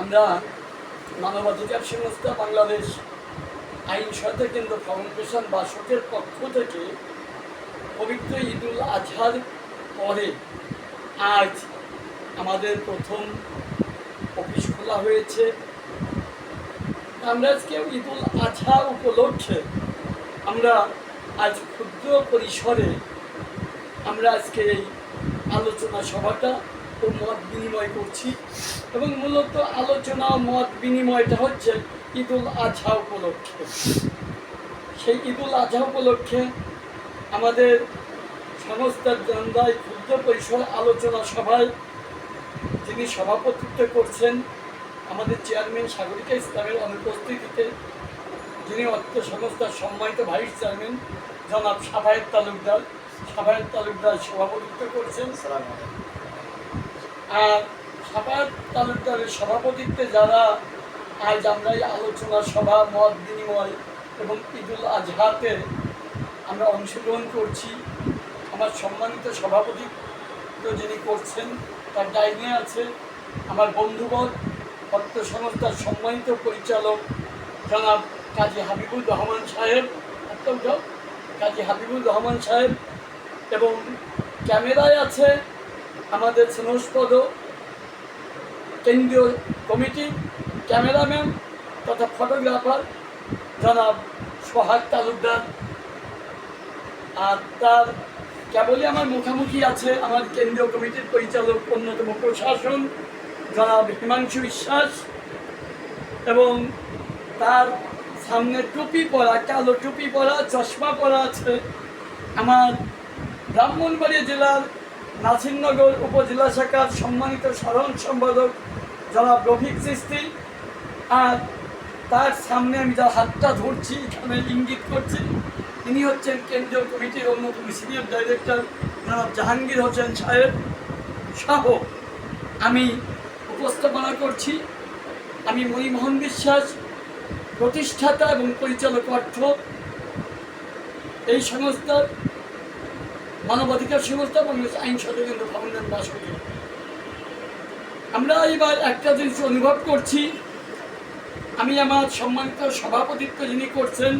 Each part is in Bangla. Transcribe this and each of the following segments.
আমরা মানবাধিকার সংস্থা বাংলাদেশ আইন সহায়তা কেন্দ্র ফাউন্ডেশন বা শোকের পক্ষ থেকে পবিত্র ঈদুল আজহার পরে আজ আমাদের প্রথম অফিস খোলা হয়েছে। আমরা আজকে ঈদুল আজহা উপলক্ষে আমরা আজ ক্ষুদ্র পরিসরে আমরা আজকে এই আলোচনা সভাটা ও মত বিনিময় করছি এবং মূলত আলোচনা মত বিনিময়টা হচ্ছে ঈদুল আজহা উপলক্ষে। সেই ঈদুল আজহা উপলক্ষে আমাদের সংস্থার জন্দায় ক্ষুদ্র পরিসর আলোচনা সভায় যিনি সভাপতিত্ব করছেন, আমাদের চেয়ারম্যান সাগরিকা ইসলামের অনুপস্থিতিতে, যিনি অর্থ সংস্থার সম্মানিত ভাইস চেয়ারম্যান জনাব সাফায়েত তালুকদার সাফায়েত তালুকদার সভাপতিত্ব করছেন। আর সাফায়েত তালুকদারের সভাপতিত্বে যারা আজ আমরা এই আলোচনা সভা, মত বিনিময় এবং ঈদুল আজহাতে আমরা অংশগ্রহণ করছি। আমার সম্মানিত সভাপতিত্ব যিনি করছেন, তার ডাইনে আছে আমার বন্ধুবর অর্থ সংস্থার সম্মানিত পরিচালক জনাব কাজী হাবিবুর রহমান সাহেব উঠাও কাজী হাবিবুর রহমান সাহেব এবং ক্যামেরায় আছে আমাদের স্নেহস্পদ কেন্দ্রীয় কমিটি, ক্যামেরাম্যান তথা ফটোগ্রাফার জনাব সোহাগ তালুকদার। আর তার কেবলই আমার মুখোমুখি আছে আমার কেন্দ্রীয় কমিটির পরিচালক অন্যতম প্রশাসন জনাব হিমাংশু বিশ্বাস এবং তার সামনে টুপি পরা, কালো টুপি পরা, চশমা পরা আছে আমার ব্রাহ্মণবাড়িয়া জেলার নাসিরনগর উপজেলা শাখার সম্মানিত সাধারণ সম্পাদক জনাব রফিক সৃষ্টি আর তার সামনে আমি যার হাতটা ধরছি, এখানে ইঙ্গিত করছি তিনি হচ্ছেন কেন্দ্রীয় কমিটির অন্যতম সিনিয়র ডাইরেক্টর জনাব জাহাঙ্গীর হোসেন সাহেব সহ আমি উপস্থাপনা করছি। আমি মণিমোহন বিশ্বাস, প্রতিষ্ঠাতা এবং পরিচালক অর্থ। এই সংস্থার মানবাধিকার সংস্থা বাংলাদেশ আইন সদকেন্দ্র ফাউন্ডেশন বাসকে আমরা এবার একটা জিনিস অনুভব করছি। আমি আমার সম্মানিত সভাপতিত্ব যিনি করছেন,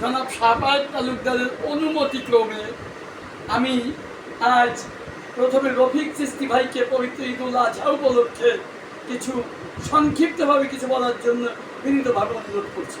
জনাব শাহবাজ তালুকদারের অনুমতিক্রমে আমি আজ প্রথমে রফিক চিস্তি ভাইকে পবিত্র ঈদুল আজহা উপলক্ষে কিছু সংক্ষিপ্তভাবে কিছু বলার জন্য বিনীতভাবে অনুরোধ করছি।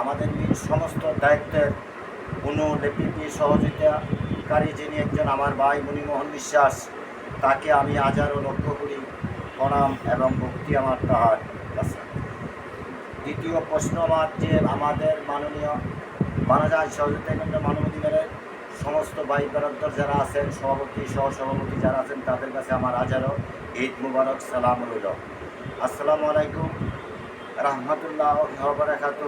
আমাদের নিজ সমস্ত দায়িত্বের অনুলিপি সহযোগিতাকারী যিনি একজন আমার ভাই মণিমোহন বিশ্বাস, তাকে আমি হাজারো লক্ষ্য করি প্রণাম এবং ভক্তি আমার তাহার কাছে। দ্বিতীয় প্রশ্ন আমার যে আমাদের মাননীয় বানাজার সহযোগিতা কেন্দ্র মানবাধিকারের সমস্ত ভাই বেরাদ্দর যারা আছেন, সভাপতি, সহসভাপতি যারা আছেন, তাদের কাছে আমার হাজারো ঈদ মুবারক, সালাম রইল। আসসালামু আলাইকুম, রহমতুল্লাহ বরাকাত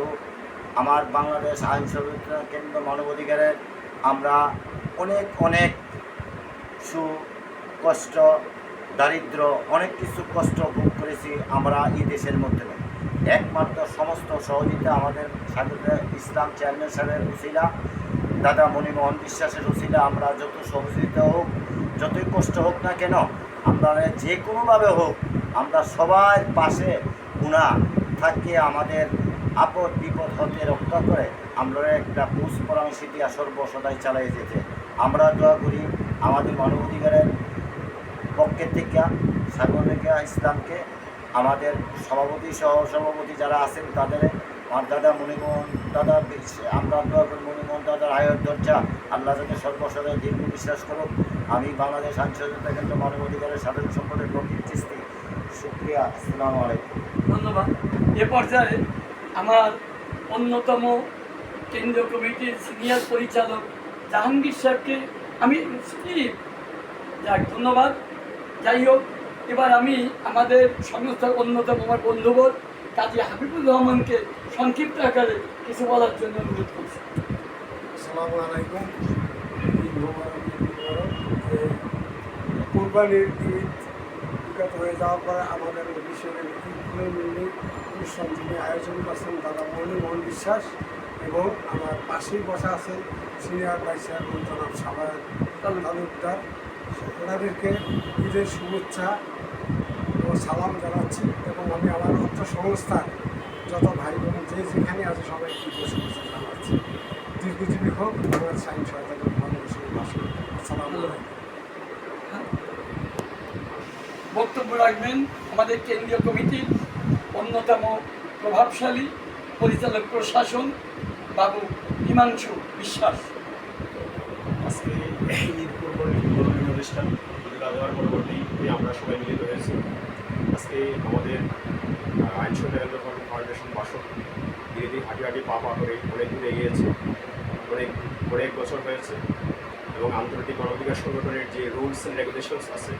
আমার বাংলাদেশ আইন সহযোগিতা কেন্দ্র মানবাধিকারের আমরা অনেক অনেক সু কষ্ট, দারিদ্র, অনেক কিছু কষ্ট ভোগ করেছি আমরা এই দেশের মধ্যে। একমাত্র সমস্ত সহযোগিতা আমাদের স্বাগত ইসলাম চেয়ারম্যান সাহেবের উসিলা দাদা মণিমোহন বিশ্বাসের উসিলা আমরা যত সহযোগিতা হোক, যতই কষ্ট হোক না কেন, আমরা যে কোনোভাবে হোক, আমরা সবার পাশে গুণা থাকে আমাদের আপদ বিপদ হতে রক্ষা করে আমরা একটা পুষ পরামর্শ দিয়া সর্বসদাই চালাই যেতে। আমরা দোয়া করি আমাদের মানবাধিকারের পক্ষের থেকে সাগরিকা ইসলামকে, আমাদের সভাপতি সহ সভাপতি যারা আছেন তাদের, আমার দাদা মণিমোহন দাদা, আমরা দোয়া করি মণিমোহন দাদার আয়ের দরজা আল্লাহ যাতে সর্বসদায় দীর্ঘ বিশ্বাস করুক। আমি বাংলাদেশ সহযোগিতা কেন্দ্র মানবাধিকারের সাধারণ সম্পাদক রকিব চিস্তি। শুক্রিয়া, আসসালামু আলাইকুম। ধন্যবাদ। এ পর্যায়ে আমার অন্যতম কেন্দ্রীয় কমিটির সিনিয়র পরিচালক জাহাঙ্গীর সাহেবকে আমি যাক, ধন্যবাদ। যাই হোক, এবার আমি আমাদের সংস্থার অন্যতম আমার বন্ধুবর কাজী হাবিবুর রহমানকে সংক্ষিপ্ত আকারে কিছু বলার জন্য অনুরোধ করছি। আসসালামু আলাইকুম। কুরবানির ঈদ বিগত হয়ে যাওয়ার পরে আমাদের ঈদ মিলনি অনুষ্ঠান আয়োজন করছেন দাদা মণিমোহন বিশ্বাস এবং আমার পাশেই বসা আছেন সিনিয়র ভাইস চেয়ারম্যান জনাব সাভার তালুকদার। ওনাদেরকে ঈদের শুভেচ্ছা ও সালাম জানাচ্ছি এবং আমি আমার অর্থ সংস্থার যত ভাই বোন যে যেখানে আছে সবাইকে ঈদের শুভেচ্ছা জানাচ্ছি। দীর্ঘজীবী হোক বাংলাদেশ আইন সহায়তা করে বাংলাদেশের বাসী আসসালামু আলাইকুম। বক্তব্য রাখবেন। আমাদের কেন্দ্রীয় কমিটির অন্যতম প্রভাবশালী পরিচালক প্রশাসন বাবু হিমাংশু বিশ্বাস। আজকে ঈদ পূর্ববর্তী অনুষ্ঠান আমরা সবাই মিলিত হয়েছি আজকে আমাদের আহ, আইন সহায়তা ফাউন্ডেশন বাসক ধীরে ধীরে হাঁটি হাঁটি পা পা করে অনেক দূর এগিয়েছে। অনেক অনেক বছর হয়েছে। এবং আন্তর্জাতিক মানবাধিকার সংগঠনের যে রুলস অ্যান্ড রেগুলেশনস আছে,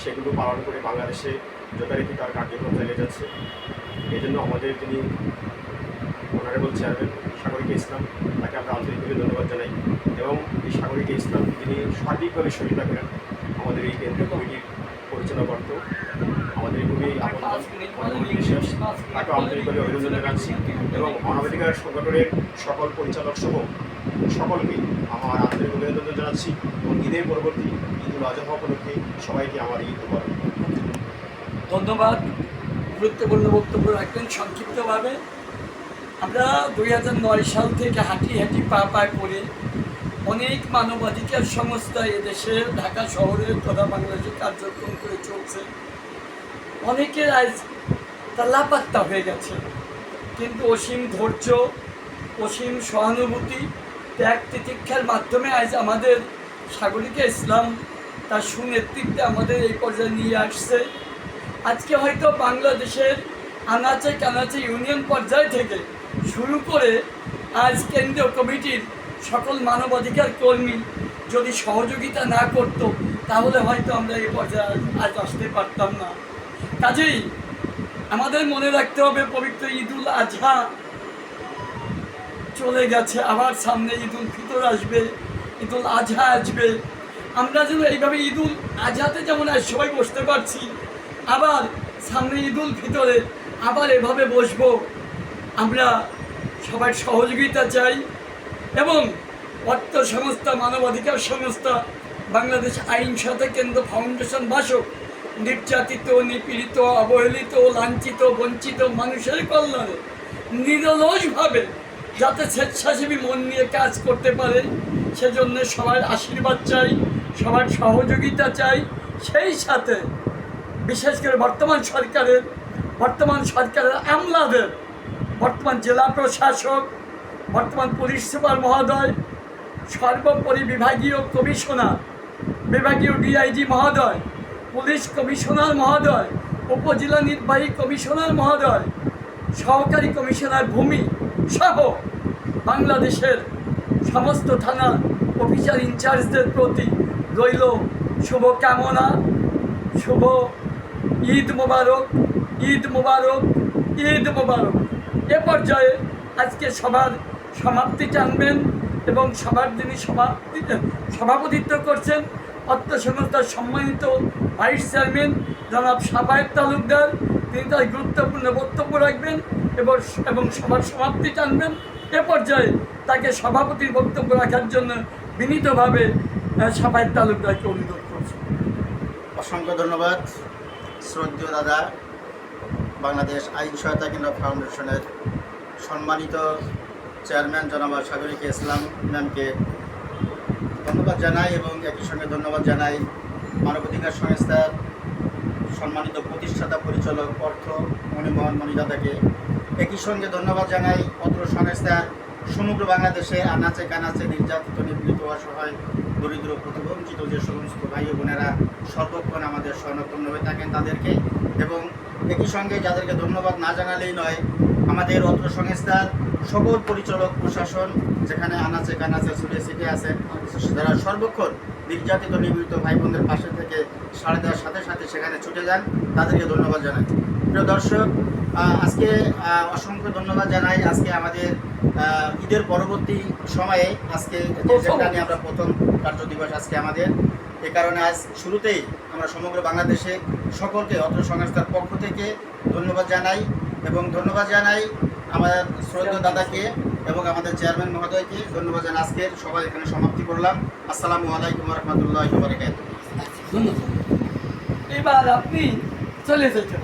সেগুলো পালন করে বাংলাদেশে যথারীতি তার কার্যক্রম চালিয়ে যাচ্ছে। এই জন্য আমাদের যিনি অনারেবল চেয়ারম্যান সাগরিক ইসলাম, তাকে আমরা আন্তরিকভাবে ধন্যবাদ জানাই এবং এই সাগরিক ইসলাম যিনি সার্বিকভাবে সহযোগিতা করেন আমাদের এই কেন্দ্রীয় কমিটির পরিচালনা করত, আমাদের খুবই বিশ্বাস তাকে আন্তরিকভাবে অভিনন্দন জানাচ্ছি এবং মানবাধিকার সংগঠনের সকল পরিচালক সহ সকলকে আমার আন্তরিক অভিনন্দন জানাচ্ছি এবং ঈদের পরবর্তী ঈদ উল আজহা উপলক্ষে সবাইকে আমার ঈদ মুবারক। ধন্যবাদ। গুরুত্বপূর্ণ বক্তব্য রাখবেন সংক্ষিপ্তভাবে। আমরা দুই হাজার নয় সাল থেকে হাঁটি হাঁটি পা পায় করে অনেক মানবাধিকার সংস্থা এদেশে, ঢাকা শহরে তথা বাংলাদেশে কার্যক্রম করে চলছে। অনেকের আজ তা লাপাত্তা হয়ে গেছে। কিন্তু অসীম ধৈর্য, অসীম সহানুভূতি ত্যাগ তিতিক্ষার মাধ্যমে আজ আমাদের সাগরিকা ইসলাম তার সুনেতৃত্বে আমাদের এই পর্যায়ে নিয়ে আসছে। আজকে হয়তো বাংলাদেশের আনাচে কানাচে ইউনিয়ন পর্যায় থেকে শুরু করে আজ কেন্দ্রীয় কমিটির সকল মানবাধিকার কর্মী যদি সহযোগিতা না করত, তাহলে হয়তো আমরা এই পর্যায়ে আজ আসতে পারতাম না। কাজেই আমাদের মনে রাখতে হবে পবিত্র ঈদুল আজহা চলে গেছে, আবার সামনে ঈদুল ফিতর আসবে, ঈদুল আজহা আসবে। আমরা যেন এইভাবে ঈদুল আজহাতে যেমন আজ সবাই বসতে পারছি, আবার সামনে ঈদুল ফিতরে আবার এভাবে বসবো। আমরা সবার সহযোগিতা চাই এবং অর্থ সংস্থা, মানবাধিকার সংস্থা, বাংলাদেশ আইন সাথে কেন্দ্র ফাউন্ডেশন বাসক, নির্যাতিত, নিপীড়িত, অবহেলিত, লাঞ্ছিত, বঞ্চিত মানুষের কল্যাণে নিরলসভাবে যাতে স্বেচ্ছাসেবী মন নিয়ে কাজ করতে পারে, সেজন্য সবার আশীর্বাদ চাই, সবার সহযোগিতা চাই, সেই সাথে বিশেষ করে বর্তমান সরকারের বর্তমান সরকারের আমলাদের, বর্তমান জেলা প্রশাসক, বর্তমান পুলিশ সুপার মহোদয়, সর্বোপরি বিভাগীয় কমিশনার, বিভাগীয় ডিআইজি মহোদয়, পুলিশ কমিশনার মহোদয়, উপজেলা নির্বাহী কমিশনার মহোদয়, সহকারী কমিশনার ভূমি সহ বাংলাদেশের সমস্ত থানা অফিসার ইনচার্জদের প্রতি রইল শুভকামনা শুভ ঈদ মোবারক ঈদ মোবারক ঈদ মোবারক। এ পর্যায়ে আজকে সবার সমাপ্তি টানবেন এবং সবার যিনি সমাপ্তি সভাপতিত্ব করছেন অর্থ সংস্থার সম্মানিত ভাইস চেয়ারম্যান জনাব সাবায়ের তালুকদার, তিনি তার গুরুত্বপূর্ণ বক্তব্য রাখবেন। এবং এবং সবার সমাপ্তি টানবেন এ পর্যায়ে তাকে সভাপতির বক্তব্য রাখার জন্য বিনীতভাবে সাবায়ের তালুকদারকে অনুরোধ করছি। অসংখ্য ধন্যবাদ, শ্রদ্ধেয় দাদা। বাংলাদেশ আইন সহায়তা কেন্দ্র ফাউন্ডেশনের সম্মানিত চেয়ারম্যান জনাব সাগরিকা ইসলাম ম্যামকে ধন্যবাদ জানাই এবং একই সঙ্গে ধন্যবাদ জানাই মানবাধিকার সংস্থার সম্মানিত প্রতিষ্ঠাতা, পরিচালক, অর্থ মণিমোহন মণিদাদাকে। একই সঙ্গে ধন্যবাদ জানাই অত্র সংস্থার সমগ্র বাংলাদেশে আনাচে কানাচে নির্যাতিত নিপীড়িত অসহায় দরিদ্র প্রতিবঞ্চিত যে সমস্ত ভাই বোনেরা সর্বক্ষণ আমাদের স্বর্ণপন্ন হয়ে থাকেন তাদেরকে এবং একই সঙ্গে যাদেরকে ধন্যবাদ না জানালেই নয়, আমাদের অত্র সংস্থার সকল পরিচালক, প্রশাসন, যেখানে আনাচে কানাচে ছুটে ছিটে আছেন যারা সর্বক্ষণ নির্যাতিত, নিপীড়িত ভাই বোনদের পাশে থেকে সাড়ে দেওয়ার সাথে সাথে সেখানে ছুটে যান, তাদেরকে ধন্যবাদ জানাই। প্রিয় দর্শক আজকে অসংখ্য ধন্যবাদ জানাই আজকে আমাদের ঈদের পরবর্তী সময়ে আজকে নিয়ে আমরা প্রথম কার্য দিবস আজকে আমাদের এ কারণে আজ শুরুতেই আমরা সমগ্র বাংলাদেশে সকলকে অত্র সংস্থার পক্ষ থেকে ধন্যবাদ জানাই এবং ধন্যবাদ জানাই আমাদের শ্রদ্ধেয় দাদাকে এবং আমাদের চেয়ারম্যান মহোদয়কে। ধন্যবাদ জানাই আজকের সবাই এখানে সমাপ্তি করলাম। আসসালামু আলাইকুম রহমতুল্লাহ ধন্যবাদ। এবার আপনি চলে যেতে